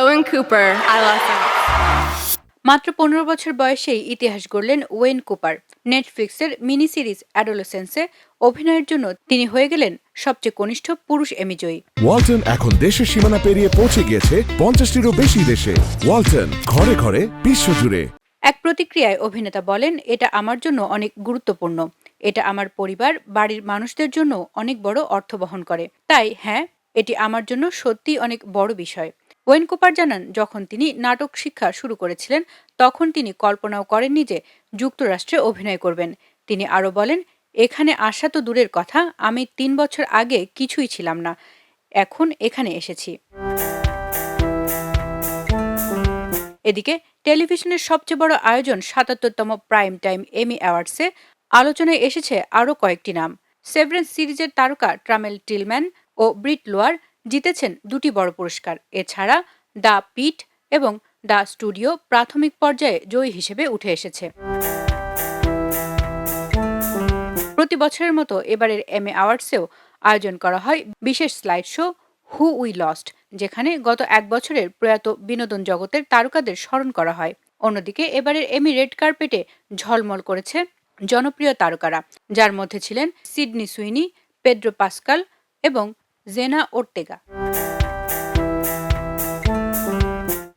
Owen Cooper. I love him. মাত্র পনেরো বছর বয়সেই ইতিহাস গড়লেন ওয়েন কুপার। নেটফ্লিক্সের মিনি সিরিজ অ্যাডোলেসেন্সে অভিনয়ের জন্য তিনি হয়ে গেলেন সবচেয়ে কনিষ্ঠ পুরুষ এমিজয়ী। ওয়ালটন এখন দেশের সীমানা পেরিয়ে পৌঁছে গিয়েছে পঞ্চাশটিরও বেশি দেশে। ওয়ালটন ঘরে ঘরে বিশ্বজুড়ে। এক প্রতিক্রিয়ায় অভিনেতা বলেন এটা আমার জন্য অনেক গুরুত্বপূর্ণ। এটা আমার পরিবার বাড়ির মানুষদের জন্য অনেক বড় অর্থ বহন করে। তাই হ্যাঁ এটি আমার জন্য সত্যি অনেক বড় বিষয়। ওয়েন কুপার জানান, যখন তিনি নাটক শিক্ষা শুরু করেছিলেন, তখন তিনি কল্পনাও করেননি যে যুক্তরাষ্ট্রে অভিনয় করবেন। তিনি আরও বলেন, এখানে আসা তো দূরের কথা, আমি তিন বছর আগে কিছুই ছিলাম না, এখন এখানে এসেছি। এদিকে, টেলিভিশনের সবচেয়ে বড় আয়োজন সাতাত্তরতম প্রাইম টাইম এমি অ্যাওয়ার্ডসে আলোচনায় এসেছে আরও কয়েকটি নাম। সেভারেন্স সিরিজের তারকা ট্রামেল টিলম্যান ও ব্রিট লোয়ার জিতেছেন দুটি বড় পুরস্কার। এছাড়া দ্য পিট এবং দ্য স্টুডিও প্রাথমিক পর্যায়ে জয়ী হিসেবে উঠে এসেছে। প্রতি বছরের মতো এবারের এম এ আওয়ার্ডসেও আয়োজন করা হয় বিশেষ slide show who we lost, যেখানে গত এক বছরের প্রয়াত বিনোদন জগতের তারকাদের স্মরণ করা হয়। অন্যদিকে এবারের এমি রেড কার্পেটে ঝলমল করেছে জনপ্রিয় তারকারা, যার মধ্যে ছিলেন সিডনি সুইনি পেড্রো পাস্কাল এবং জেনা ওর্তেগা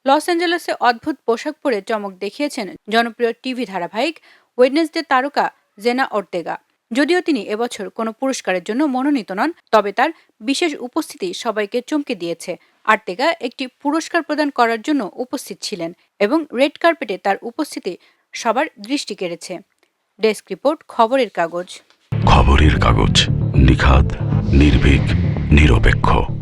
লস অ্যাঞ্জেলেসে অদ্ভুত পোশাক পরে চমক দেখিয়েছেন জনপ্রিয় টিভি ধারাবাহিক ওয়েডনেসডে তারকা জেনা ওর্তেগা যদিও তিনি এবছর কোনো পুরস্কারের জন্য মনোনীত নন, তবে তার বিশেষ উপস্থিতি সবাইকে চমকে দিয়েছে। আর্তেগা একটি পুরস্কার প্রদান করার জন্য উপস্থিত ছিলেন এবং রেড কার্পেটে তার উপস্থিতি সবার দৃষ্টি কেড়েছে। ডেস্ক রিপোর্ট, খবরের কাগজ। খবরের কাগজ, নিখাত, নির্ভীক। নিরপেক্ষ।